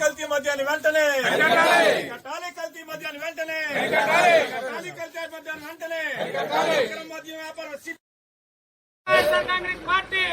కల్తీ మధ్యాహ్నం వెంటనే కట్టాలి కల్తీ మధ్యాహ్నం వెంటనే कांग्रेस पार्टी